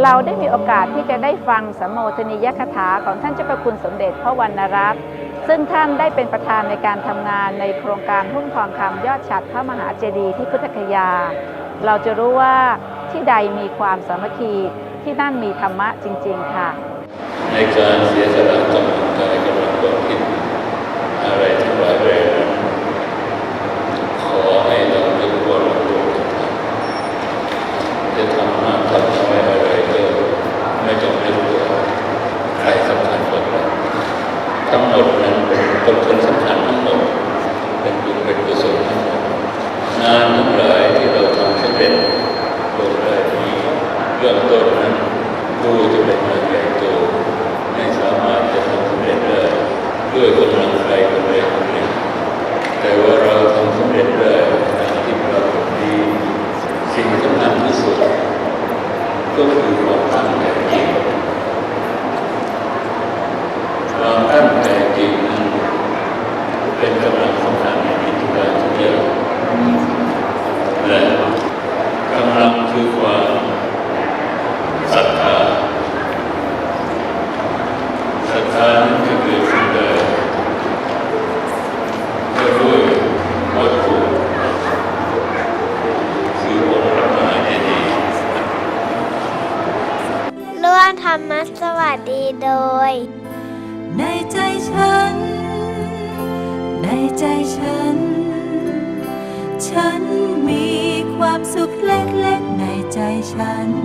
เราได้มีโอกาสที่จะได้ฟังสัมโมทนียคถาของท่านเจ้าประคุณสมเด็จพระวรรณรัตน์ซึ่งท่านได้เป็นประธานในการทำงานในโครงการหุ้นทองคำยอดฉัดพระมหาเจดีย์ที่พุทธคยา เราจะรู้ว่าที่ใดมีความสามัคคีที่นั่นมีธรรมะจริง ๆ ค่ะ ในการเสียสละกำลังกายกำลังความคิดอะไรทั้งหลายแหล่นั้นขอให้เราลึกว่าเราตัวกันทำจะทำมากทำน้อยอะไรก็ไม่ต้องนึกว่าใครสำคัญกว่ากันทั้งหมดนั้นเป็น คนคนสำคัญทั้งหมดเป็นบุญเป็นกุศลทั้งหมดงานทั้งหลายที่เราทำสำเร็จลงได้ที่เรื่องต้นนั้นดูจะเป็นเรื่องใหญ่โตไม่สามารถจะทำสำเร็จได้ด้วยกำลังใครคนใดคนหนึ่งแต่ว่าเราทำสำเร็จได้ดังที่ปรากฏดีสิ่งสำคัญที่สุด ก็คือความตั้งใจจริงความตั้งใจจริงนั้น เป็นกำลังสำคัญในกิจการทุกอย่างและกำลังคือความศรัทธาศรัทธานั้นจะเกิดขึ้นได้ก็ด้วยวัตถุคือองค์พระมหาเจดีย์ร่วมธรรมสวัสดีโดย ในใจฉัน ฉั